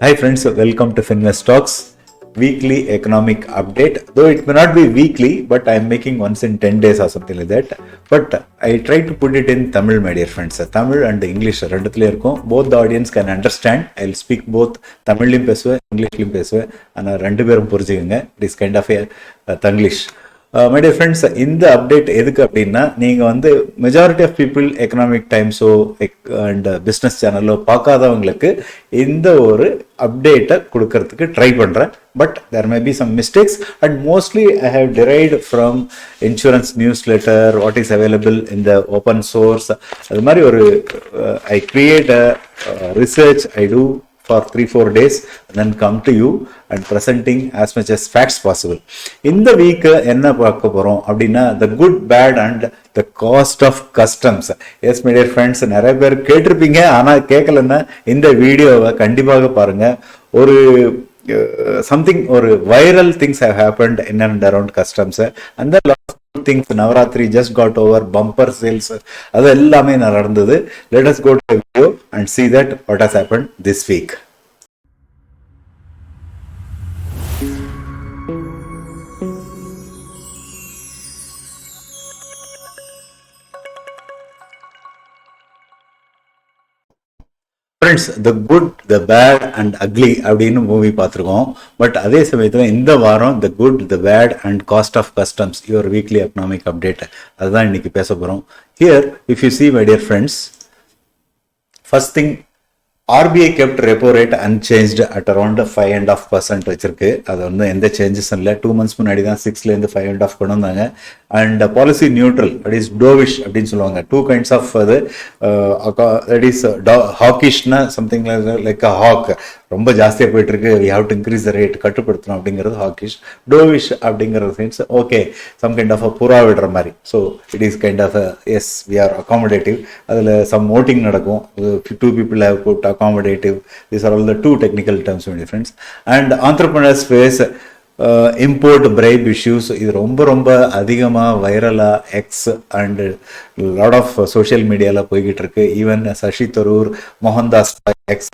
Hi friends welcome to Finvest stocks weekly economic update though it may not be weekly but I am making once in ten days or something like that but I try to put it in Tamil my dear friends Tamil and English ரெண்டுத்துலேயும் இருக்கும் both the audience can understand I will speak both தமிழ்லையும் பேசுவேன் இங்கிலீஷ்லையும் பேசுவேன் ஆனால் ரெண்டு பேரும் புரிஞ்சுக்கோங்க it is kind of a Tanglish my dear friends இந்த அப்டேட் எதுக்கு அப்படின்னா நீங்கள் வந்து மெஜாரிட்டி ஆஃப் பீப்புள் எக்கனாமிக் டைம்ஸோ அண்ட் பிஸ்னஸ் சேனலோ பார்க்காதவங்களுக்கு இந்த ஒரு அப்டேட்டை கொடுக்கறதுக்கு ட்ரை பண்ணுறேன் but there may be some mistakes and mostly I have derived from insurance newsletter what is available இந்த ஓப்பன் சோர்ஸ் அது மாதிரி ஒரு I create a research I do for three four days and then come to you and presenting as much as facts possible. இந்த week என்ன பார்க்க போகிறோம் அப்படின்னா the good bad and the cost of customs yes my dear friends நிறைய பேர் கேட்டிருப்பீங்க ஆனால் கேட்கலன்னா இந்த வீடியோவை கண்டிப்பாக பாருங்க. ஒரு சம்திங் ஒரு viral things have happened in and around customs அந்த things Navratri just got over bumper sales அது எல்லாமே நடந்தது. Let us go to video and see that what has happen this week friends the good the bad and ugly அப்படின்னு movie பார்த்துருக்கோம். But அதே சமயத்தில் இந்த வாரம் the good the bad and cost of customs your weekly economic update அதுதான் இன்னைக்கு பேச போகிறோம் here if you see my dear friends first thing RBI kept repo rate unchanged at around five and half percent வச்சிருக்கு. அது வந்து எந்த சேஞ்சஸும் இல்லை. Two months முன்னாடி தான் சிக்ஸ்லேருந்து ஃபைவ் அண்ட் ஆஃப் கொண்டு வந்தாங்க. And policy neutral that is dovish அப்படின்னு சொல்லுவாங்க. டூ கைண்ட்ஸ் ஆஃப் அது தட் இஸ் ஹாக்கிஷ்னா சம்திங் லைக் அ ஹாக் ரொம்ப ஜாஸ்தியாக போயிட்டு இருக்கு we have to increase the rate கட்டுப்படுத்தணும் அப்படிங்கிறது ஹாக்கிஷ் டோவிஷ் அப்படிங்கிற sense okay some kind of a புறா விடுற மாதிரி. So it is kind of a as we are accommodative அதில் சம் ஓட்டிங் நடக்கும். Two people have put accommodative this are all the two technical terms difference and entrepreneurs face import bribe issues இது ரொம்ப ரொம்ப அதிகமாக வைரலாக X and lot of social மீடியாவில் போய்கிட்டு இருக்கு. ஈவன் சசி தரூர் மோகன்தாஸ் எக்ஸ்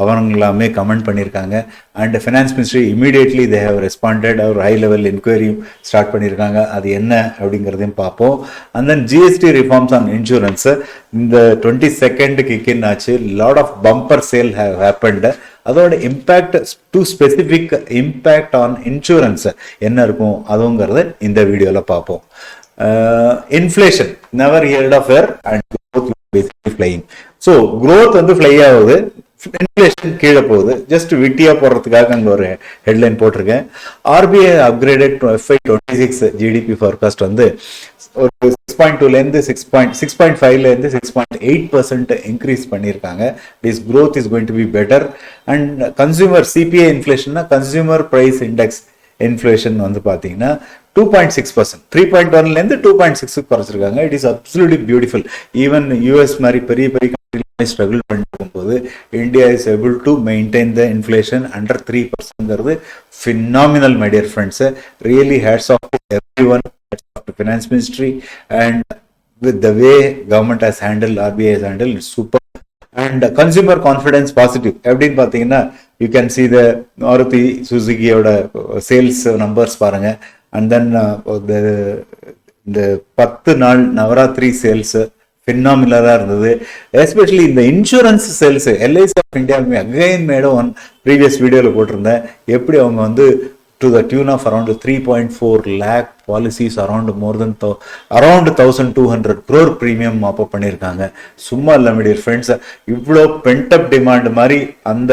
அவங்க எல்லாமே கமெண்ட் பண்ணியிருக்காங்க and finance ministry immediately they have responded ஒரு ஹை லெவல் என்கொயரியும் ஸ்டார்ட் பண்ணியிருக்காங்க அது என்ன அப்படிங்கிறதையும் பார்ப்போம். And then GST reforms on insurance இந்த டுவெண்ட்டி செகண்ட் கிக்கின் ஆச்சு. Lot of bumper sale have happened அதோட impact to specific impact on insurance என்ன இருக்கும்? அதுங்கிறத இந்த வீடியோவில் பார்ப்போம். Inflation never heard of air and flying so growth வந்து ஃப்ளை ஆகுது. இன்ஃப்ளேஷன் கீழே போகுது. ஜஸ்ட் விட்டியா போடுறதுக்காக அங்கே ஒரு ஹெட்லைன் போட்டிருக்கேன். RBI upgraded FY twenty six GDP forecast வந்து ஒரு சிக்ஸ் பாயிண்ட் டூலேருந்து சிக்ஸ் பாயிண்ட் சிக்ஸ் பாயிண்ட் ஃபைவ்லேருந்து six point eight percent increase பண்ணியிருக்காங்க. This growth is going to be better and consumer CPI இன்ஃப்ளேஷன்னா consumer price index inflation வந்து பார்த்தீங்கன்னா two point six percent three point ஒன்லேருந்து two point சிக்ஸுக்கு குறைச்சிருக்காங்க. It is absolutely beautiful even US மாதிரி பெரிய பெரிய struggle பண்ணிட்டு போது India is able to maintain the inflation under three பர்சன்ட்ங்கிறது phenomenal my dear friends really hats off every one finance ministry and with the way government has handle RBI has handle it's super and consumer confidence positive எப்படின்னு பார்த்தீங்கன்னா you can see the Maruti சுசுகியோட sales numbers பாருங்க. And then இந்த பத்து நாள் Navratri sales ஃபினாமிலராக இருந்தது. Especially இந்த insurance sales LIC of India again madam one previous வீடியோவில் போட்டிருந்தேன். எப்படி அவங்க வந்து to the tune of around three point four lakh policies around more then thou around thousand two hundred crore premium up பண்ணியிருக்காங்க. சும்மா இல்லை my dear friends இவ்வளோ pent up demand மாதிரி அந்த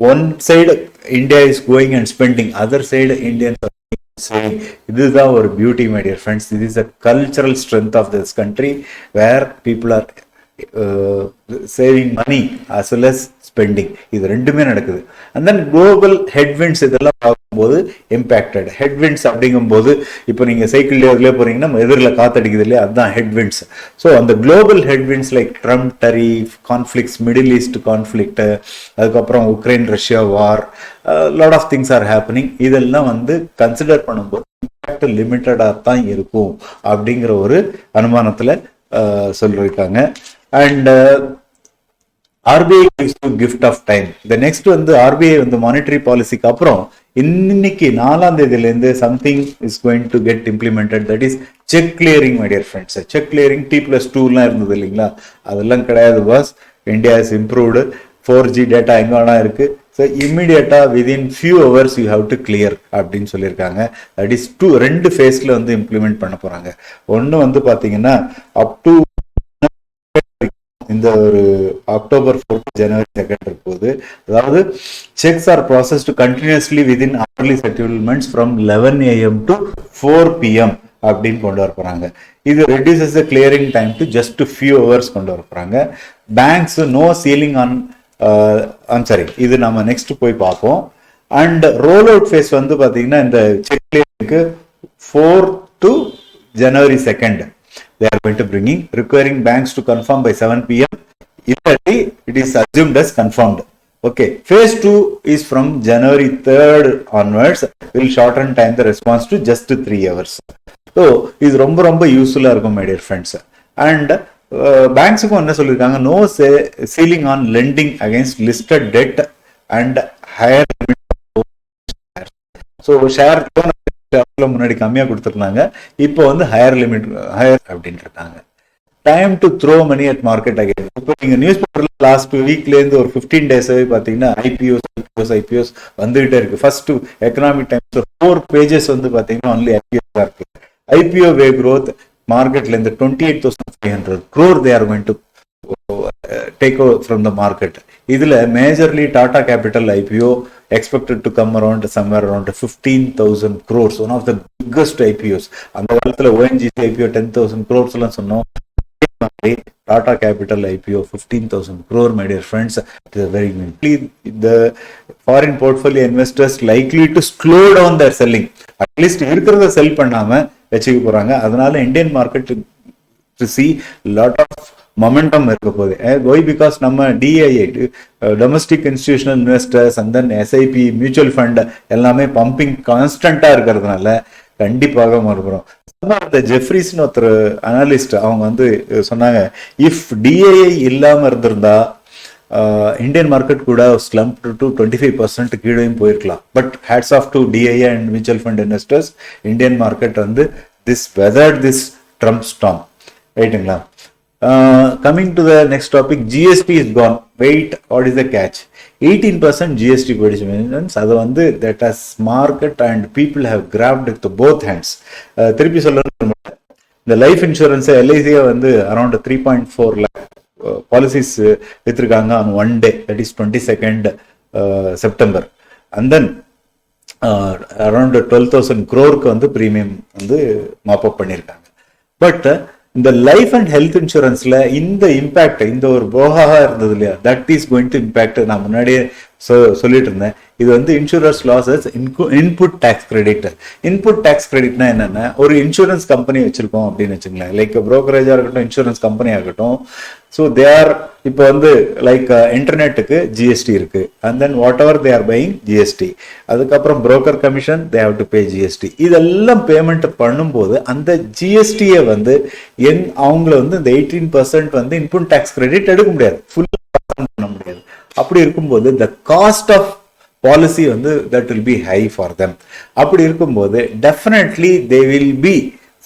one side India is going and spending other side Indian இதுதான் ஒரு beauty my dear friends இது is a cultural strength of this country where people are saving money as well as spending இது ரெண்டுமே நடக்குது. And then global ஹெட்வின்ஸ் இதெல்லாம் பார்க்கும்போது impacted ஹெட்வின்ஸ் அப்படிங்கும்போது இப்போ நீங்கள் சைக்கிள் இதுலேயே போகிறீங்கன்னா எதிரில் காத்தடிக்குது இல்லையா? அதுதான் ஹெட்வின்ஸ் ஸோ அந்த global headwinds like Trump tariff conflicts Middle East conflict அதுக்கப்புறம் Ukraine Russia war lot of things are happening இதெல்லாம் வந்து கன்சிடர் பண்ணும்போது இம்பேக்ட் லிமிட்டடாக தான் இருக்கும் அப்படிங்கிற ஒரு அனுமானத்தில் சொல்லியிருக்காங்க and RBI gift of time இந்த நெக்ஸ்ட் வந்து ஆர்பிஐ வந்து மானிட்டரி பாலிசிக்கு அப்புறம் இன்னைக்கு நாலாம் தேதியிலேருந்து something is going to get implemented that is cheque clearing my dear friends cheque clearing T plus டூலாம் இருந்தது இல்லைங்களா? அதெல்லாம் கிடையாது boss India is improved four G data எங்க வேணா இருக்கு. So இம்மிடியட்டா within few hours you have to clear அப்படின்னு சொல்லியிருக்காங்க. That is two ரெண்டு ஃபேஸ்ல வந்து இம்ப்ளிமெண்ட் பண்ண போறாங்க. ஒன்று வந்து பார்த்தீங்கன்னா அப் டு இந்த ஒரு அக்டோபர் ஃபோர்த் ஜனவரி செகண்ட் இருக்கும்போது அதாவது cheques are processed continuously within hourly settlements from eleven AM to four PM அப்படின்னு கொண்டு வர போறாங்க. இது reduces the clearing time to just few hours கொண்டு வர போறாங்க. Banks no ceiling on I'm sorry இது நம்ம நெக்ஸ்ட் போய் பார்ப்போம். அண்ட் ரோல் அவுட் ஃபேஸ் வந்து பார்த்தீங்கன்னா இந்த cheque கிளியரிங்க்கு four to January second they are going to bringing requiring banks to confirm by 7 pm immediately it is assumed as confirmed okay phase 2 is from january 3rd onwards will shorten time the response to just 3 hours so இது ரொம்ப ரொம்ப யூஸ்ஃபுல்லா இருக்கும் my dear friends and பேங்க்ஸுக்கும் என்ன சொல்லியிருக்காங்க no ceiling on lending against listed debt and higher so share முன்னாடி கம்மியா கொடுத்துருந்தாங்க. இப்போ வந்து ஹையர் லிமிட் ஹையர் அப்படின்னு இருக்காங்க. Time to throw money at market again இப்போ நீங்க நியூஸ் பேப்பர் லாஸ்ட் வீக்ல இருந்து ஒரு பிப்டீன் டேஸாகவே பாத்தீங்கன்னா ஐபிஓஸ் ஐபிஓஸ் ஐபிஓஸ் வந்துகிட்டே இருக்கு. First Economic Times four pages வந்து பாத்தீங்கன்னா ஒன்லி ஐபிஓ தான் இருக்கு. ஐபிஓ வே க்ரோத் மார்க்கெட்ல இருந்து twenty eight thousand five hundred crore they are to take over from the market இதுல majorly Tata Capital IPO expected to come around somewhere around fifteen thousand crores one of the biggest IPOs அந்த காலத்துல ONGC IPO ten thousand crores எல்லாம் சொன்னோம். Tata Capital IPO fifteen thousand crore my dear friends it is very the foreign portfolio investors likely to slow down their selling at least இருக்கிறத செல் பண்ணாம வச்சுக்க போறாங்க. அதனால Indian market to see lot of momentum இருக்க போகுது. Why because நம்ம DII domestic institutional investors and then SIP mutual fund எல்லாமே pumping கான்ஸ்டன்டா இருக்கிறதுனால கண்டிப்பாக மறுபுறம். இந்த ஜெஃப்ரிஸ்னு ஒருத்தர் அனலிஸ்ட் அவங்க வந்து சொன்னாங்க இஃப் டிஐஐ இல்லாமல் இருந்திருந்தா இந்தியன் மார்க்கெட் கூட slump to twenty five percent கீழேயும் போயிருக்கலாம். But hats off to DIA and mutual fund investors Indian market வந்து this weathered this Trump storm ரைட்டுங்களா coming to the next topic GST is gone wait what is the catch eighteen percent GST போயிடுச்சு means அது வந்து that has market and people have grabbed with both hands திருப்பி சொல்ல இந்த life insurance எல்ஐசியை வந்து around three point four lakh policies வித்திருக்காங்க on one day that is twenty second September and then around twelve thousand க்ரோருக்கு வந்து premium வந்து mop-up பண்ணியிருக்காங்க. But இந்த life and health இன்சூரன்ஸ்ல இந்த இம்பாக்ட் இந்த ஒரு போகாக இருந்தது இல்லையா? That is going to impact நான் முன்னாடியே சொல்லிட்டு இருந்தேன் இது வந்து insurance loses input tax credit input tax கிரெடிட்னா என்னன்னா ஒரு இன்சூரன்ஸ் கம்பெனி வச்சிருக்கோம் அப்படின்னு வச்சுங்களேன். லைக் புரோக்கரேஜா இருக்கட்டும் இன்சூரன்ஸ் கம்பெனி ஆகட்டும் ஸோ தே ஆர் இப்போ வந்து லைக் இன்டர்நெட்டுக்கு ஜிஎஸ்டி இருக்கு. And then whatever they are buying GST அதுக்கப்புறம் broker commission they have to pay GST இதெல்லாம் பேமெண்ட் பண்ணும்போது அந்த ஜிஎஸ்டியை வந்து எங் அவங்கள வந்து இந்த எயிட்டீன் பர்சன்ட் வந்து இன்கம் டேக்ஸ் கிரெடிட் எடுக்க முடியாது. ஃபுல்லாக பண்ண முடியாது. அப்படி இருக்கும்போது த காஸ்ட் ஆஃப் பாலிசி வந்து that will be high for them அப்படி இருக்கும்போது definitely they will be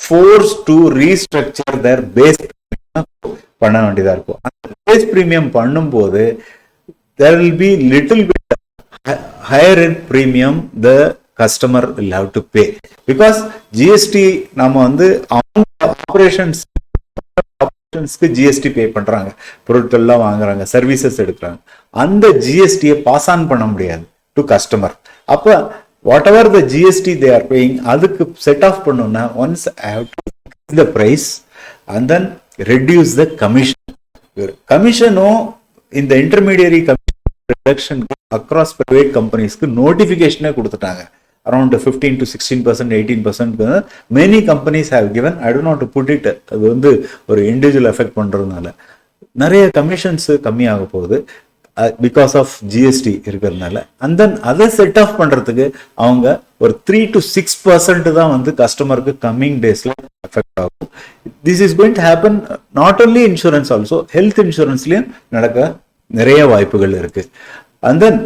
forced to restructure their base பண்ண வேண்டியதா இருக்கும். அந்த பேஜ் ப்ரீமியம் பண்ணும்போது there will be little bit higher in premium the customer will have to pay because GST நம்ம வந்து அவங்க ஆப்ரேஷன்ஸ் ஆப்ரேஷன்ஸ்க்கு ஜிஎஸ்டி பே பண்றாங்க. பொருட்கள்லாம் வாங்குறாங்க சர்வீசஸ் எடுக்கிறாங்க. அந்த ஜிஎஸ்டியை பாஸ் ஆன் பண்ண முடியாது டு கஸ்டமர் அப்ப whatever the GST they are paying அதுக்கு செட் ஆஃப் பண்ணணும்னா once I have to the price and then reduce the commission கமிஷனும் இந்த intermediary commission reduction across private கம்பெனிஸ்க்கு நோட்டிஃபிகேஷனே கொடுத்துட்டாங்க. Around fifteen to sixteen percent eighteen percent many companies have given I don't to put it அது வந்து ஒரு individual effect பண்ணுறதுனால நிறைய commissions கம்மியாக போகுது. பிகாஸ் ஆஃப் ஜிஎஸ்டி இருக்கிறதுனால. அண்ட் தென் அதை செட் ஆஃப் பண்ணுறதுக்கு அவங்க ஒரு த்ரீ டு சிக்ஸ் பர்சன்ட் தான் வந்து கஸ்டமருக்கு கம்மிங் டேஸில் எஃபெக்ட் ஆகும். This is going to happen not only insurance also health இன்சூரன்ஸ்லேயும் நடக்க நிறைய வாய்ப்புகள் இருக்கு. And then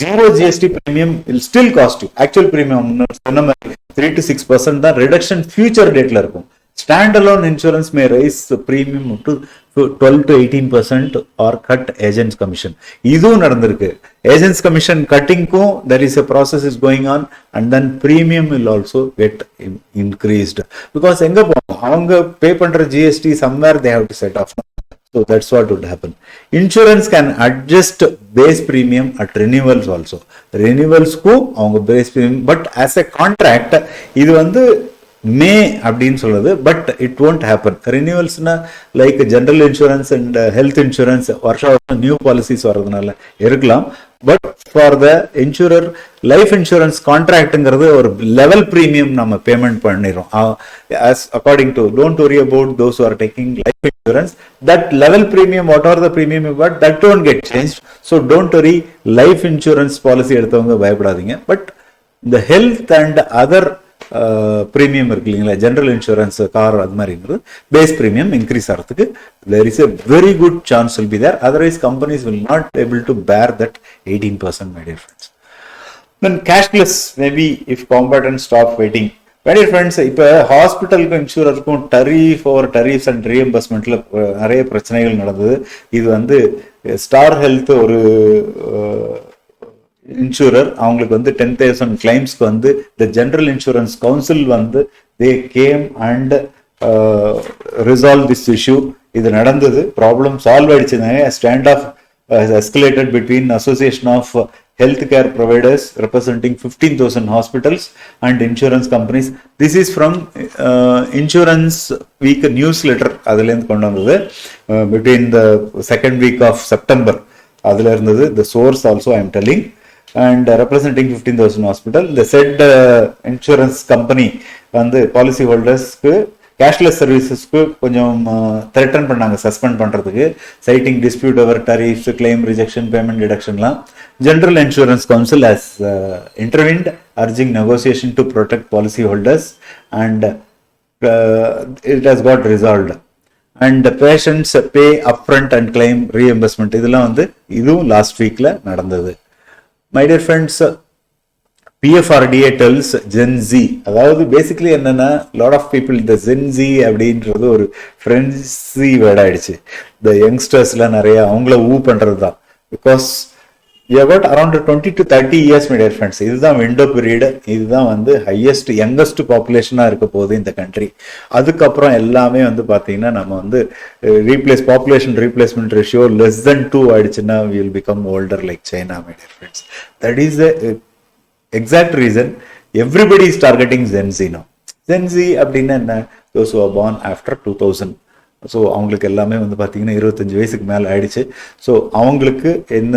zero GST premium will still cost actual premium சொன்ன மாதிரி த்ரீ டு சிக்ஸ் பர்சன்ட் தான் ரிடக்ஷன் ஃபியூச்சர் டேட்ல இருக்கும். Stand alone insurance may rise premium to twelve to eighteen percent or cut agents commission இதுவும் நடந்திருக்கு. Agents commission கட்டிங்க்கும் there is a process is going on and then premium will also get increased because எங்க போகும் அவங்க pay பண்ற GST somewhere they have to set off so that's what would happen insurance can adjust base premium at renewals also ரினியூவல்ஸ்க்கும் அவங்க base premium but as a contract இது வந்து may அப்படின்னு சொல்றது but it won't happen ரினியூவல்ஸ்னா like general insurance and health insurance வருஷம் வருஷம் new policies வர்றதுனால இருக்கலாம். But for the insurer life insurance கான்ட்ராக்ட்ங்கிறது ஒரு லெவல் ப்ரீமியம் நம்ம பேமெண்ட் பண்ணிடுறோம். As according to don't worry about those are taking life insurance that level premium what are the premium but that don't get change so don't worry life insurance policy எடுத்தவங்க பயப்படாதீங்க. But இந்த health and other premium இருக்கு இல்லைங்களா? General insurance car அது மாதிரிங்கிறது base premium increase ஆகிறதுக்கு there is a very good chance will be there otherwise companies will not able to bear that eighteen percent my dear friends then cashless maybe if காம்பேட்டன் stop waiting very friends இப்போ ஹாஸ்பிட்டலுக்கும் இன்சூரருக்கும் டரீஃப் over டரீஃப்ஸ் and ரீஎம்பர்ஸ்மெண்ட்ல நிறைய பிரச்சனைகள் நடந்தது. இது வந்து star health ஒரு insurer அவங்களுக்கு வந்து டென் தௌசண்ட் கிளைம்ஸ்க்கு வந்து த ஜென்ரல் இன்சூரன்ஸ் கவுன்சில் வந்து they came and resolve this issue இது நடந்தது. Problem solve ஆயிடுச்சுனாங்க stand off escalated between association of health care providers representing fifteen thousand hospitals and insurance companies this is from insurance week newsletter அதுலேருந்து கொண்டு வந்தது. Between the second week of September அதுல இருந்தது. The source also I am telling and representing fifteen thousand hospital இந்த set insurance company வந்து policy ஹோல்டர்ஸ்க்கு cashless சர்வீசஸ்க்கு கொஞ்சம் த்ரெட்டன் பண்ணாங்க சஸ்பெண்ட் பண்ணுறதுக்கு citing dispute over tariffs claim rejection payment டிடக்ஷன்லாம் general insurance council has intervened urging negotiation to protect policy holders and it has got resolved and patients pay upfront and claim reimbursement இதெல்லாம் வந்து இதுவும் last வீக்கில் நடந்தது. My dear friends PFRDA tells Gen Z அதாவது basically என்னன்னா lot of people இந்த Gen Z அப்படின்றது ஒரு ஃப்ரெண்ட்ஸி வேர்ட் ஆயிடுச்சு இந்த யங்ஸ்டர்ஸ்லாம் நிறைய அவங்கள ஊ பண்ணுறது தான் because you cut around twenty to thirty years my dear friends இதுதான் விண்டோ பீரியடு இதுதான் வந்து ஹையஸ்ட் யங்கஸ்ட் பாப்புலேஷனாக இருக்க போகுது இந்த கண்ட்ரி அதுக்கப்புறம் எல்லாமே வந்து பார்த்தீங்கன்னா நம்ம வந்து replace population replacement ratio less then two ஆயிடுச்சுன்னா will become older like China my dear friends that is exact reason everybody is targeting Gen Z no Gen Z அப்படின்னா என்ன? Those are born after two thousand so அவங்களுக்கு எல்லாமே வந்து பார்த்தீங்கன்னா இருபத்தஞ்சு வயசுக்கு மேலே ஆயிடுச்சு. ஸோ அவங்களுக்கு என்ன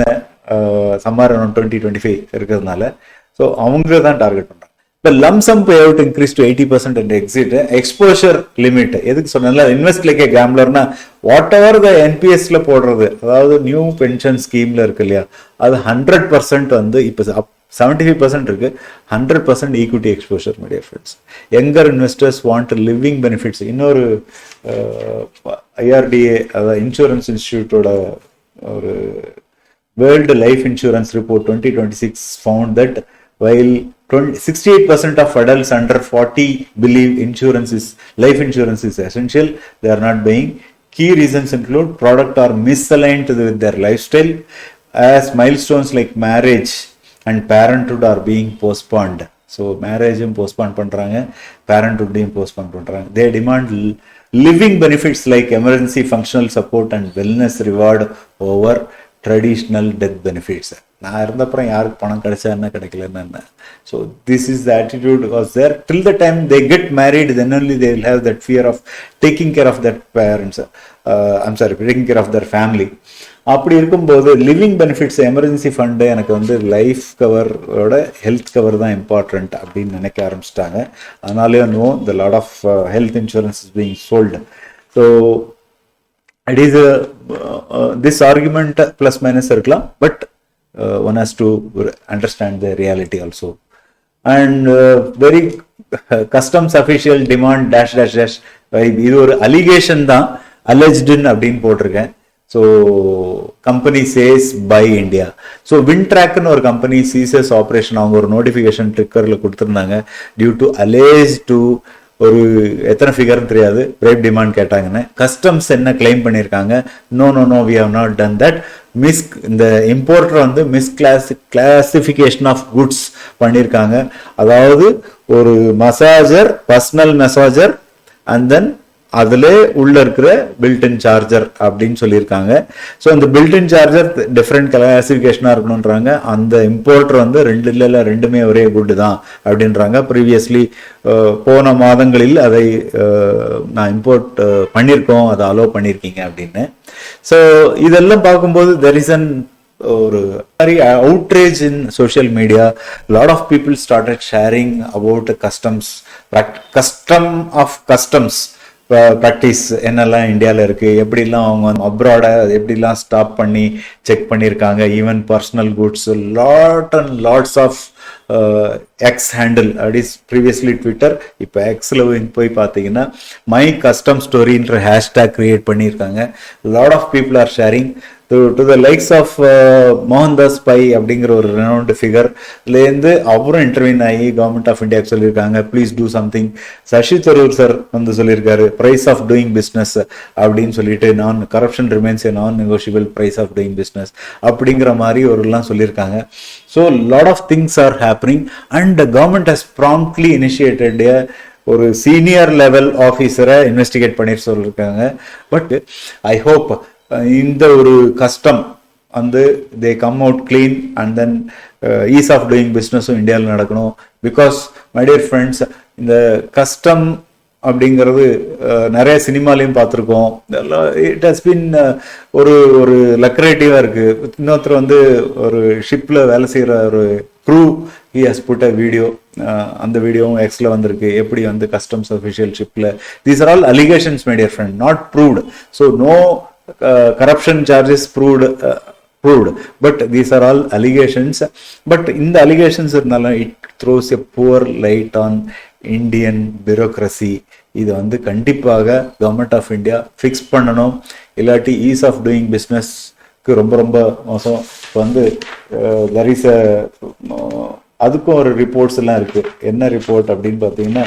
சம்மார் டுவெண்ட்டி டுவெண்ட்டி ஃபைவ் இருக்கிறதுனால. ஸோ அவங்க தான் டார்கெட் பண்ணுறாங்க இப்போ lump sum pay out increase to eighty percent and exit exposure limit எதுக்கு சொன்னால இன்வெஸ்ட் லைக் கேம்லர்னா வாட் எவர் த என்பிஎஸ்ல போடுறது அதாவது நியூ பென்ஷன் ஸ்கீம்ல இருக்கு இல்லையா அது ஹண்ட்ரட் பர்சன்ட் வந்து இப்போ செவன்டி ஃபைவ் பர்சன்ட் இருக்கு. Hundred percent equity exposure my dear friends younger investors want living benefits இன்னொரு ஐஆர்டிஏ அதாவது இன்சூரன்ஸ் இன்ஸ்டியூட்டோட ஒரு world life insurance report twenty twenty six found that while 68% of adults under 40 believe insurance is life insurance is essential they are not buying key reasons include product are misaligned with their lifestyle as milestones like marriage and parenthood are being postponed so மேரேஜும் postpone பண்ணுறாங்க பேரண்ட்ஹுட்டையும் postpone பண்ணுறாங்க they demand living benefits like emergency functional support and wellness reward over traditional death benefits நான் இருந்தப்புறம் யாருக்கு பணம் கிடைச்சா என்ன கிடைக்கலன்னு என்ன? So this is the attitude was there till the time they get married then only they will have that fear of taking care of that parents I'm sorry taking care of their family அப்படி இருக்கும்போது living benefits emergency fund எனக்கு வந்து life கவரோட health cover தான் important அப்படின்னு நினைக்க ஆரம்பிச்சிட்டாங்க. அதனாலேயே no the lot of health insurance is being sold so it is this argument argument minus இருக்கலாம் but one has to understand the reality also and very customs official demand dash dash dash இது ஒரு allegation தான் அலெஜ்டுன்னு அப்படின்னு போட்டிருக்கேன் so company says bye India so win ட்ராக்னு ஒரு company Jesus operation அவங்க ஒரு நோட்டிஃபிகேஷன் ட்ரிக்கரில் கொடுத்துருந்தாங்க டியூ டு அலேஜ் டு ஒரு எத்தனை ஃபிகர்னு தெரியாது. பிரேப் டிமாண்ட் கேட்டாங்கன்னு. கஸ்டம்ஸ் என்ன கிளைம் பண்ணியிருக்காங்க no no no we have not done that mis இந்த இம்போர்ட்டர் வந்து mis class classification of goods பண்ணியிருக்காங்க அதாவது ஒரு massager personal massager and then அதில் உள்ள இருக்கிற பில்டின் சார்ஜர் அப்படின்னு சொல்லியிருக்காங்க. ஸோ அந்த பில்டின் சார்ஜர் டிஃப்ரெண்ட் கிளாசிஃபிகேஷனாக இருக்கணுன்றாங்க அந்த இம்போர்ட்டர் வந்து ரெண்டு இல்லை ரெண்டுமே ஒரே குட்டு தான் அப்படின்றாங்க. ப்ரீவியஸ்லி போன மாதங்களில் அதை நான் இம்போர்ட் பண்ணியிருக்கோம். அதை அலோவ் பண்ணியிருக்கீங்க அப்படின்னு. ஸோ இதெல்லாம் பார்க்கும்போது தெர் இஸ் அன் ஒரு மாதிரி outrage in social media lot of people started sharing about customs custom of customs practice என்னெல்லாம் இந்தியாவில் இருக்குது எப்படிலாம் அவங்க அப்ராடை எப்படிலாம் ஸ்டாப் பண்ணி செக் பண்ணியிருக்காங்க even personal goods lot and lots of X handle அப்படி ப்ரீவியஸ்லி ட்விட்டர் இப்போ எக்ஸில் போய் பார்த்தீங்கன்னா மை கஸ்டம் ஸ்டோரின்ற ஹேஷ்டேக் கிரியேட் பண்ணியிருக்காங்க. Lot of people are sharing to to the likes of Mohandas Pai அப்படிங்கிற ஒரு ரெனவுண்ட் ஃபிகர்லேருந்து அவரும் இன்டர்வியூன் ஆகி கவர்மெண்ட் ஆஃப் இந்தியாவுக்கு சொல்லியிருக்காங்க. Please do something Shashi Tharoor sir வந்து சொல்லியிருக்காரு. ப்ரைஸ் ஆஃப் டூயிங் பிஸ்னஸ் அப்படின்னு சொல்லிட்டு நான் corruption remains a non negotiable price of doing business அப்படிங்கிற மாதிரி ஒருலாம் சொல்லியிருக்காங்க. So lot of things are happening and government has promptly initiated ஒரு சீனியர் லெவல் ஆஃபீஸரை இன்வெஸ்டிகேட் பண்ணிட்டு சொல்லியிருக்காங்க. பட் ஐ ஹோப் இந்த ஒரு கஷ்டம் வந்து they come out clean and then ease of doing பிஸ்னஸும் இந்தியாவில் நடக்கணும். பிகாஸ் மை டியர் ஃப்ரெண்ட்ஸ் இந்த கஸ்டம் அப்படிங்கிறது நிறைய சினிமாலையும் பார்த்துருக்கோம். இட் ஹஸ் பின் ஒரு ஒரு லக்ரேட்டிவாக இருக்குது இன்னொருத்தர் வந்து ஒரு ஷிப்பில் வேலை செய்கிற ஒரு crew he has put a video அந்த வீடியோவும் எக்ஸில் வந்திருக்கு. எப்படி வந்து கஸ்டம்ஸ் அஃபிஷியல் ஷிப்பில் these are all allegations my dear friend not proved so no corruption charges proved proved but these are all allegations. But in the allegations இருந்தாலும் it throws a poor light on Indian bureaucracy இது வந்து கண்டிப்பாக government of India fix பண்ணணும். இல்லாட்டி is of doing பிஸ்னஸ்க்கு ரொம்ப ரொம்ப மோசம். இப்போ வந்து uh, தர் இஸ் uh, அதுக்கும் ஒரு ரிப்போர்ட்ஸ் எல்லாம் இருக்கு. என்ன ரிப்போர்ட் அப்படின்னு பார்த்தீங்கன்னா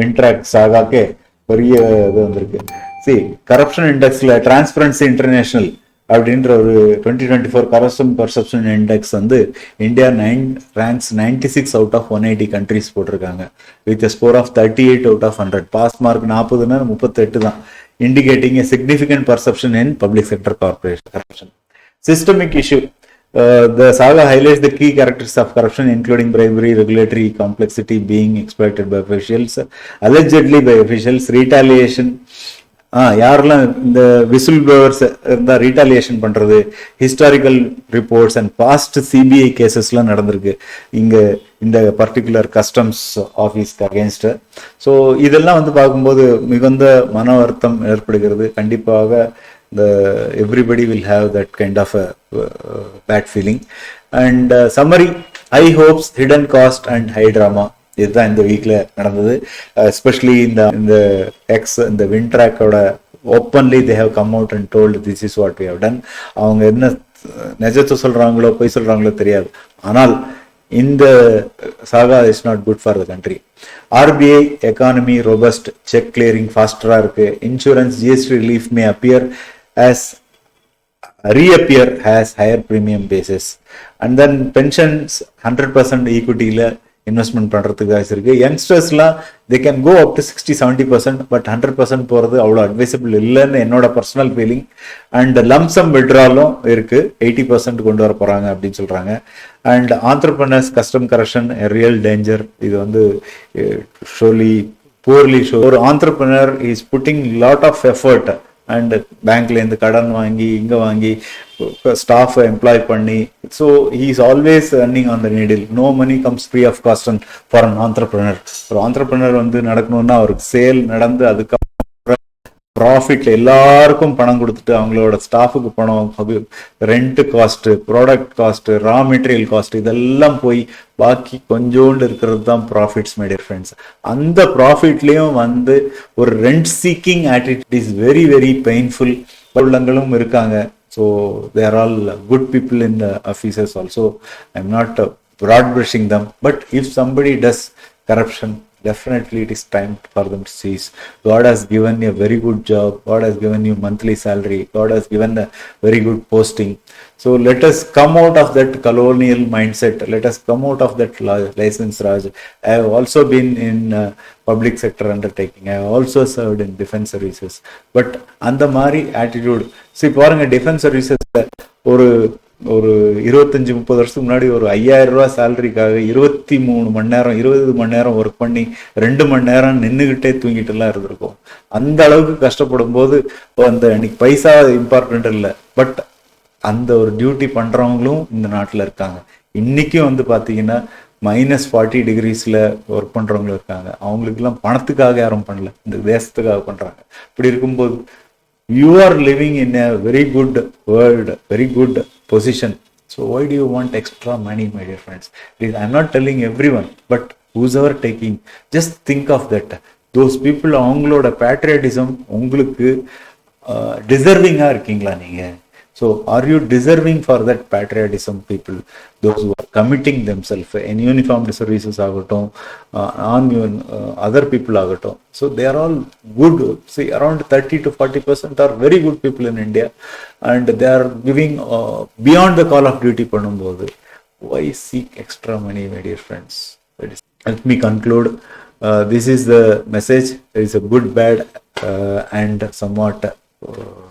வின்ட்ராக் சாகாக்கே பெரிய இது வந்திருக்கு. சி கரப்ஷன் இண்டெக்ஸ்ல டிரான்ஸ்பரன்சி இன்டர்நேஷனல் அப்படின்ற ஒரு twenty twenty four corruption perception index வந்து India nine ranks ninety six out of one eighty countries போட்டிருக்காங்க. With score of thirty eight out of hundred pass mark நாற்பதுன்னா முப்பத்தெட்டு தான். Indicating a significant perception in public sector corporation corruption systemic issue the the saga highlights the key characters of corruption, including bribery, regulatory complexity being exploited by officials, allegedly by officials, retaliation. ஆ யாரெல்லாம் இந்த whistle blowers இருந்தால் retaliation பண்ணுறது historical reports and past CBI கேசஸ்லாம் நடந்திருக்கு. இங்கே இந்த particular customs ஆஃபீஸ்க்கு against so இதெல்லாம் வந்து பார்க்கும்போது மிகுந்த மன வருத்தம் ஏற்படுகிறது. கண்டிப்பாக இந்த everybody will have that kind of a bad feeling and summary I hopes hidden cost and high drama இதுதான் இந்த வீக்ல நடந்தது. எஸ்பெஷலி இந்த இந்த எக்ஸ் இந்த வின்ட்ராக்கோட openly they have come out and told this is what we have done அவங்க என்ன நிஜத்தை சொல்றாங்களோ பொய் சொல்றாங்களோ தெரியாது. ஆனால் இந்த saga is not good for the country RBI economy robust check clearing ஃபாஸ்டராக இருக்கு. Insurance GST relief may appear as reappear has higher premium basis and then pensions hundred percent ஈக்விட்டியில் investment பண்ணுறதுக்கு வாய்ஸ் இருக்குது யங்ஸ்டர்ஸ்லாம் they can go up to sixty seventy percent but hundred percent போகிறது அவ்வளோ advisable இல்லைன்னு என்னோட personal feeling and lump sum விட்ராலும் இருக்குது eighty percent கொண்டு வர போகிறாங்க அப்படின்னு சொல்கிறாங்க and entrepreneurs custom correction real danger இது வந்து ஷோலி போர்லி ஷோ ஒரு entrepreneur is putting lot of effort and பேங்க்லேருந்து கடன் வாங்கி இங்கே வாங்கி ஸ்டாஃபை எம்ப்ளாய் பண்ணி so he is always running on the needle no money comes free of cost and for an entrepreneur ஒரு ஆண்டர்பிரினர் வந்து நடக்கணும்னா அவருக்கு சேல் நடந்து அதுக்கு ப்ராஃபிட்ல எல்லாருக்கும் பணம் கொடுத்துட்டு அவங்களோட ஸ்டாஃபுக்கு பணம் rent cost product cost raw material cost இதெல்லாம் போய் பாக்கி கொஞ்சோண்டு இருக்கிறது தான் ப்ராஃபிட்ஸ் மை டியர் ஃப்ரெண்ட்ஸ் அந்த ப்ராஃபிட்லேயும் வந்து ஒரு rent seeking attitude is very very painful உள்ளங்களும் இருக்காங்க. So they're all good people in the officers also I am not broad brushing them but if somebody does corruption definitely it is time for them to cease god has given you a very good job god has given you monthly salary god has given a very good posting so let us come out of that colonial mindset let us come out of that li- license raj i have also been in uh, public sector undertaking i have also served in defense services but அந்த மாதிரி attitude see பாருங்க defense services ஒரு ஒரு இருபத்தஞ்சு முப்பது வருஷத்துக்கு முன்னாடி ஒரு ஐயாயிரம் ரூபாய் சேலரிக்காக இருபத்தி மூணு மணி நேரம் இருபது மணி நேரம் ஒர்க் பண்ணி ரெண்டு மணி நேரம் நின்றுக்கிட்டே தூங்கிட்டு எல்லாம் இருந்திருக்கும். அந்த அளவுக்கு கஷ்டப்படும் போது அந்த இன்னைக்கு பைசா இம்பார்ட்டன்ட் இல்லை. பட் அந்த ஒரு டியூட்டி பண்றவங்களும் இந்த நாட்டில் இருக்காங்க. இன்னைக்கும் வந்து பாத்தீங்கன்னா மைனஸ் ஃபார்ட்டி டிகிரிஸ்ல ஒர்க் பண்றவங்களும் இருக்காங்க. அவங்களுக்குலாம் பணத்துக்காக யாரும் பண்ணல. இந்த தேசத்துக்காக பண்றாங்க. இப்படி இருக்கும்போது you are living in a very good world very good position. So why do you want extra money, my dear friends? Please, I'm not telling everyone, but whosoever taking, just think of that. Those people, அவங்களோட patriotism உங்களுக்கு டிசர்விங்காக இருக்கீங்களா நீங்கள் So, are you deserving for that patriotism, people, those who are committing themselves in uniformed services, agatom, uh, army, uh, other people? Agatom. So, they are all good. See, around 30 to 40 percent are very good people in India, and they are giving uh, beyond the call of duty. Why seek extra money, my dear friends? Let me conclude. Uh, this is the message. There is a good, bad, uh, and somewhat. Uh,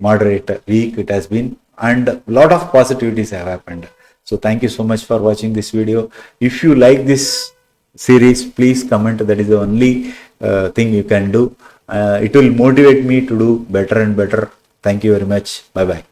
moderate week. It has been and a lot of positivities have happened. So thank you so much for watching this video. If you like this series please comment. That is the only uh, thing you can do. Uh, it will motivate me to do better and better. Thank you very much. Bye bye